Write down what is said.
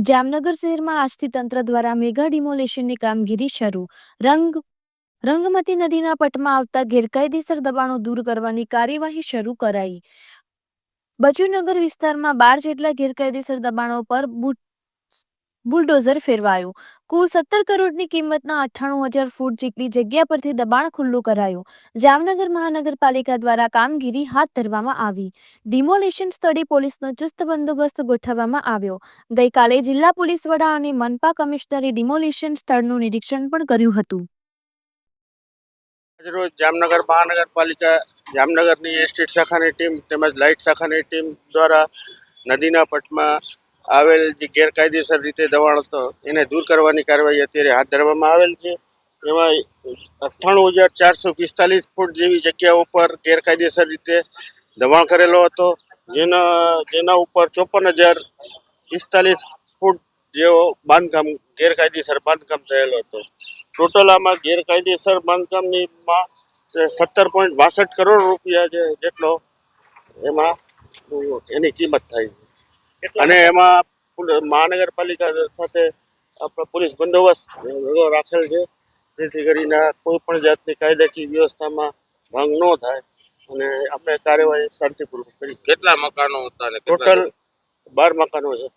જામનગર શહેરમાં આજથી તંત્ર દ્વારા મેગા ડિમોલેશનની કામગીરી શરૂ. રંગ, રંગમતી નદીના પટમાં આવતા ગેરકાયદેસર દબાણો દૂર કરવાની કાર્યવાહી શરૂ કરાઈ. બચુનગર વિસ્તારમાં બાર જેટલા ગેરકાયદેસર દબાણો પર બુ- બુલડોઝર ફેરવાયું. કુલ સત્તર કરોડની કિંમતના અઠ્ઠાણું હજાર ફૂટ જેટલી જગ્યા પરથી દબાણ ખુલ્લું કરાયું. જામનગર મહાનગરપાલિકા દ્વારા કામગીરી હાથ ધરવામાં આવી. ડિમોલેશન સ્થળે પોલીસનો ચુસ્ત બંદોબસ્ત ગોઠવવામાં આવ્યો. ગઈકાલે જિલ્લા પોલીસ વડા અને મનપા કમિશનરે ડિમોલિશન સ્થળનું નિરીક્ષણ પણ કર્યું હતું. આજરોજ જામનગર મહાનગરપાલિકા, જામનગરની એસ્ટેટ શાખાની ટીમ તેમજ લાઇટ શાખાની ટીમ દ્વારા નદીના પટમાં આવેલ જે ગેરકાયદેસર રીતે દબાણ હતો, એને દૂર કરવાની કાર્યવાહી અત્યારે હાથ ધરવામાં આવેલ છે. એમાં અઠ્ઠાણું હજાર ચારસો પિસ્તાલીસ ફૂટ જેવી જગ્યા ઉપર ગેરકાયદેસર રીતે દબાણ કરેલો હતો. જેના જેના ઉપર ચોપન હજાર પિસ્તાલીસ ફૂટ જેવો બાંધકામ, ગેરકાયદેસર બાંધકામ થયેલો હતો. ટોટલ આમાં ગેરકાયદેસર બાંધકામની માં સત્તર પોઈન્ટ બાસઠ કરોડ રૂપિયા જેટલો એમાં એની કિંમત થાય અને એમાં મહાનગરપાલિકા સાથે આપણે પોલીસ બંદોબસ્ત રાખેલ છે. જેથી કરીને કોઈ પણ જાતની કાયદાકીય વ્યવસ્થામાં ભંગ ન થાય અને આપણે કાર્યવાહી શાંતિપૂર્વક કરી કેટલા મકાનો હતા ટોટલ બાર મકાનો છે.